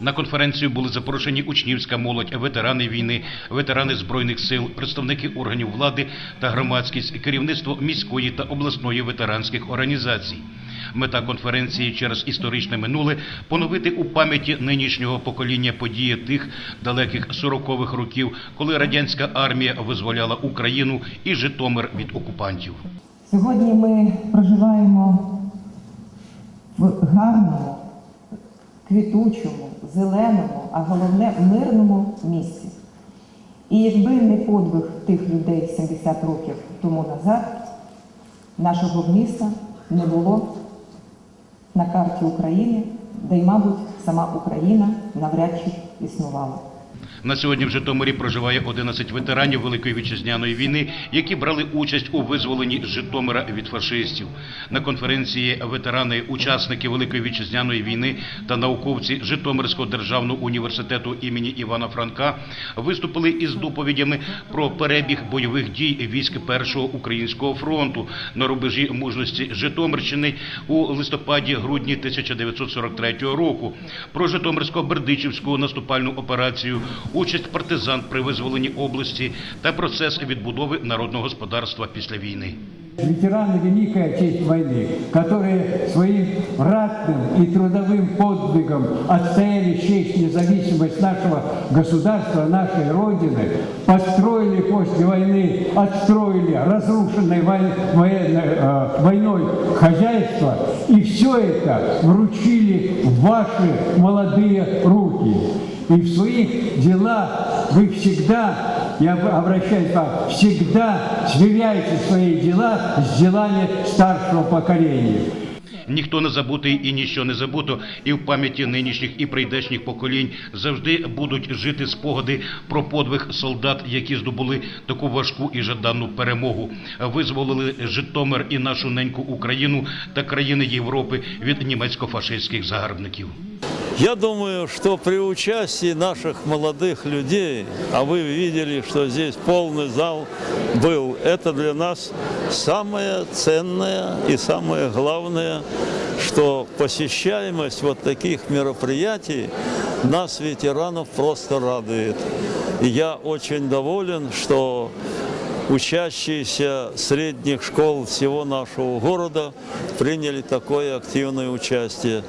На конференцію були запрошені учнівська молодь, ветерани війни, ветерани збройних сил, представники органів влади та громадськість, керівництво міської та обласної ветеранських організацій. Мета конференції через історичне минуле поновити у пам'яті нинішнього покоління події тих далеких 40-х років, коли радянська армія визволяла Україну і Житомир від окупантів. Сьогодні ми проживаємо в гарному, квітучому, зеленому, а головне мирному місці. І якби не подвиг тих людей 70 років тому назад, нашого міста не було на карті України, де й, мабуть, сама Україна навряд чи існувала. На сьогодні в Житомирі проживає 11 ветеранів Великої вітчизняної війни, які брали участь у визволенні Житомира від фашистів. На конференції ветерани, учасники Великої вітчизняної війни та науковці Житомирського державного університету імені Івана Франка виступили із доповідями про перебіг бойових дій військ Першого українського фронту на рубежі мужності Житомирщини у листопаді-грудні 1943 року, про Житомирсько-Бердичівську наступальну операцію, участь партизан при визволенні області та процес відбудови народного господарства після війни. Ветераны Великой Отечественной войны, которые своим ратным и трудовым подвигом отстояли честь и независимость нашего государства, нашей Родины, построили после войны, отстроили разрушенное вой- военной, э, войной хозяйство, и все это вручили в ваши молодые руки. И в своих делах вы всегда, я обращаюсь к вам, всегда сверяйте свои дела с делами старшего поколения. Ніхто не забутий і ніщо не забуто, і в пам'яті нинішніх і прийдешніх поколінь завжди будуть жити спогади про подвиг солдат, які здобули таку важку і жадану перемогу, визволили Житомир і нашу неньку Україну та країни Європи від німецько-фашистських загарбників. Я думаю, что при участии наших молодых людей, а вы видели, что здесь полный зал был, это для нас самое ценное и самое главное, что посещаемость вот таких мероприятий нас, ветеранов, просто радует. И я очень доволен, что учащиеся средних школ всего нашего города приняли такое активное участие.